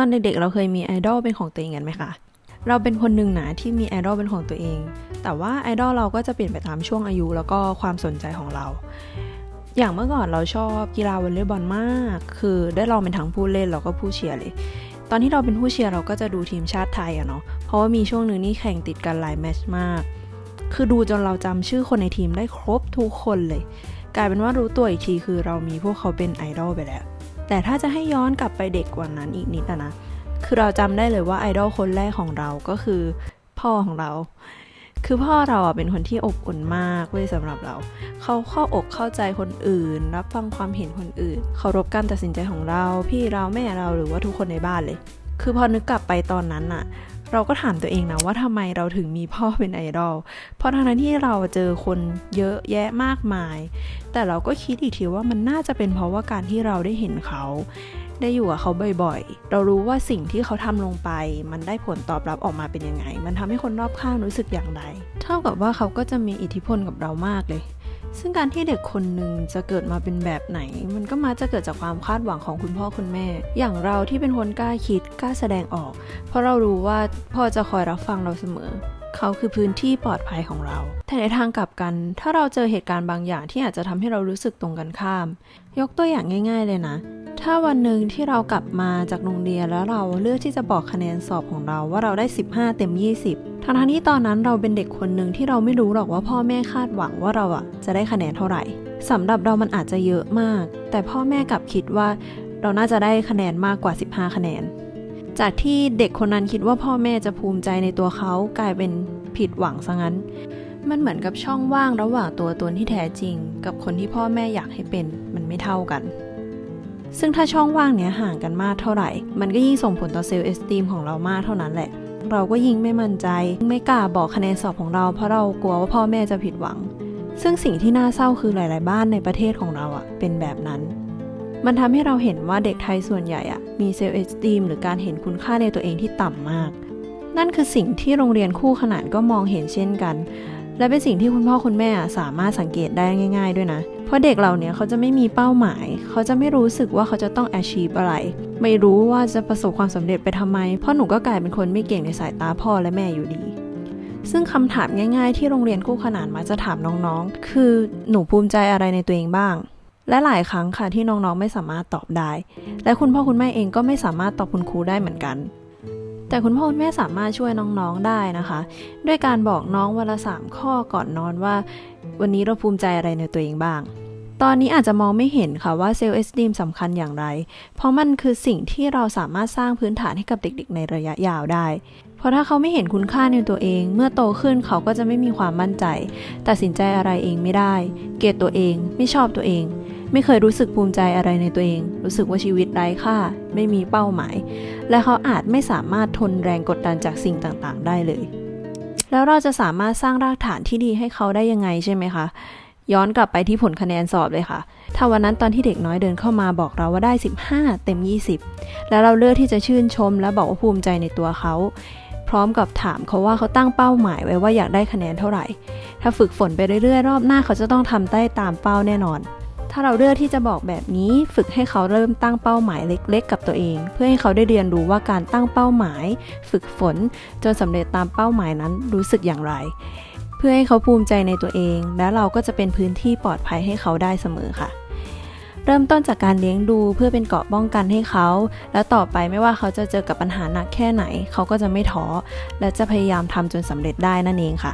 ตอนเด็กๆ เราเคยมีไอดอลเป็นของตัวเองกันไหมคะ เราเป็นคนหนึ่งนะที่มีไอดอลเป็นของตัวเอง แต่ว่าไอดอลเราก็จะเปลี่ยนไปตามช่วงอายุแล้วก็ความสนใจของเรา อย่างเมื่อก่อนเราชอบกีฬาวอลเลย์บอลมาก คือได้ลองเป็นทั้งผู้เล่นแล้วก็ผู้เชียร์เลย ตอนที่เราเป็นผู้เชียร์เราก็จะดูทีมชาติไทยอะเนาะ เพราะว่ามีช่วงหนึ่งนี่แข่งติดกันหลายแมตช์มาก คือดูจนเราจำชื่อคนในทีมได้ครบทุกคนเลย กลายเป็นว่ารู้ตัวอีกทีคือเรามีพวกเขาเป็นไอดอลไปแล้ว แต่ถ้าจะให้ย้อนกลับไปเด็กกว่านั้นอีกนิดนะ คือเราจำได้เลยว่าไอดอลคนแรกของเราก็คือพ่อของเรา คือพ่อเราอะเป็นคนที่อบอุ่นมากเว้ยสำหรับเรา เขาเข้าอกเข้าใจคนอื่น รับฟังความเห็นคนอื่น เคารพการตัดสินใจของเรา พี่เราแม่เราหรือว่าทุกคนในบ้านเลย คือพอนึกกลับไปตอนนั้นอะ เราก็ถามตัวเองนะว่าทำไมเราถึงมีพ่อเป็นไอดอล เพราะทั้งที่เราเจอคนเยอะแยะมากมาย แต่เราก็คิดอีกทีว่ามันน่าจะเป็นเพราะว่าการที่เราได้เห็นเขา ได้อยู่กับเขาบ่อยๆ เรารู้ว่าสิ่งที่เขาทำลงไป มันได้ผลตอบรับออกมาเป็นยังไง มันทำให้คนรอบข้างรู้สึกอย่างไร เท่ากับว่าเขาก็จะมีอิทธิพลกับเรามากเลย ซึ่งการที่เด็กคนหนึ่งจะเกิดมาเป็นแบบไหน มันก็มาจะเกิดจากความคาดหวังของคุณพ่อคุณแม่ อย่างเราที่เป็นคนกล้าคิดกล้าแสดงออก เพราะเรารู้ว่าพ่อจะคอยรับฟังเราเสมอ เขาคือพื้นที่ปลอดภัยของเรา แต่ในทางกลับกัน ถ้าเราเจอเหตุการณ์บางอย่างที่อาจจะทำให้เรารู้สึกตรงกันข้าม ยกตัวอย่างง่าย ๆ เลยนะถ้าวันหนึ่งที่เรากลับมาจากโรงเรียนแล้วเราเลือกที่จะบอกคะแนนสอบของเราว่าเราได้ 15 เต็ม 20 ทั้งๆที่ตอนนั้นเราเป็นเด็กคนหนึ่งที่เราไม่รู้หรอกว่าพ่อแม่คาดหวังว่าเราอะจะได้คะแนนเท่าไหร่สำหรับเรามันอาจจะเยอะมาก แต่พ่อแม่กลับคิดว่าเราน่าจะได้คะแนนมากกว่า 15 คะแนน จากที่เด็กคนนั้นคิดว่าพ่อแม่จะภูมิใจในตัวเขากลายเป็นผิดหวังซะงั้น มันเหมือนกับช่องว่างระหว่างตัวตนที่แท้จริง กับคนที่พ่อแม่อยากให้เป็นมันไม่เท่ากัน ซึ่งถ้าช่องว่างเนี้ยห่างกันมากเท่าไหร่ มันก็ยิ่งส่งผลต่อเซลล์เอสตีมของเรามากเท่านั้นแหละ เราก็ยิ่งไม่มั่นใจ ไม่กล้าบอกคะแนนสอบของเรา เพราะเรากลัวว่าพ่อแม่จะผิดหวัง ซึ่งสิ่งที่น่าเศร้าคือหลาย ๆ บ้านในประเทศของเราอะเป็นแบบนั้น มันทำให้เราเห็นว่าเด็กไทยส่วนใหญ่อะมีเซลล์เอสตีมหรือการเห็นคุณค่าในตัวเองที่ต่ำมาก นั่นคือสิ่งที่โรงเรียนคู่ขนานก็มองเห็นเช่นกัน และเป็นสิ่งที่คุณพ่อคุณแม่สามารถสังเกตได้ง่าย ๆ ด้วยนะ เพราะเด็กเราเนี่ยเขาจะไม่มีเป้าหมาย เขาจะไม่รู้สึกว่าเขาจะต้อง achieve อะไร ไม่รู้ว่าจะประสบความสำเร็จไปทำไม เพราะหนูก็กลายเป็นคนไม่เก่งในสายตาพ่อและแม่อยู่ดี ซึ่งคำถามง่าย ๆ ที่โรงเรียนคู่ขนานมักจะถามน้องๆ คือหนูภูมิใจอะไรในตัวเองบ้างและหลายครั้งค่ะที่น้องๆไม่สามารถตอบได้ และคุณพ่อคุณแม่เองก็ไม่สามารถตอบคุณครูได้เหมือนกัน แต่คุณพ่อคุณแม่สามารถช่วยน้องๆได้นะคะ ด้วยการบอกน้องวันละสามข้อก่อนนอนว่า วันนี้เราภูมิใจอะไรในตัวเองบ้างตอนนี้อาจจะมองไม่เห็นค่ะว่าเซลล์เอสตีมสำคัญอย่างไร เพราะมันคือสิ่งที่เราสามารถสร้างพื้นฐานให้กับเด็กๆ ในระยะยาวได้ เพราะถ้าเขาไม่เห็นคุณค่าในตัวเอง เมื่อโตขึ้นเขาก็จะไม่มีความมั่นใจ ตัดสินใจอะไรเองไม่ได้ เกลียดตัวเอง ไม่ชอบตัวเอง ไม่เคยรู้สึกภูมิใจอะไรในตัวเอง รู้สึกว่าชีวิตไร้ค่า ไม่มีเป้าหมาย และเขาอาจไม่สามารถทนแรงกดดันจากสิ่งต่างๆ ได้เลย แล้วเราจะสามารถสร้างรากฐานที่ดีให้เขาได้ยังไงใช่ไหมคะ ย้อนกลับไปที่ผลคะแนนสอบเลยค่ะ ถ้าวันนั้นตอนที่เด็กน้อยเดินเข้ามาบอกเราว่าได้ 15 เต็ม 20 แล้วเราเลือกที่จะชื่นชม และบอกว่าภูมิใจในตัวเขาพร้อมกับถามเขาว่าเขาตั้งเป้าหมายไว้ว่าอยากได้คะแนนเท่าไหร่ ถ้าฝึกฝนไปเรื่อยๆ รอบหน้าเขาจะต้องทำได้ตามเป้าแน่นอน ถ้าเราเลือกที่จะบอกแบบนี้ฝึกให้เขาเริ่มตั้งเป้าหมายเล็ก ๆ กับตัวเอง เพื่อให้เขาได้เรียนรู้ว่าการตั้งเป้าหมาย ฝึกฝน จนสำเร็จตามเป้าหมายนั้นรู้สึกอย่างไร เพื่อให้เขาภูมิใจในตัวเอง และเราก็จะเป็นพื้นที่ปลอดภัยให้เขาได้เสมอค่ะเริ่มต้นจากการเลี้ยงดูเพื่อเป็นเกราะป้องกันให้เขา แล้วต่อไปไม่ว่าเขาจะเจอกับปัญหาหนักแค่ไหน เขาก็จะไม่ท้อ และจะพยายามทำจนสำเร็จได้นั่นเองค่ะ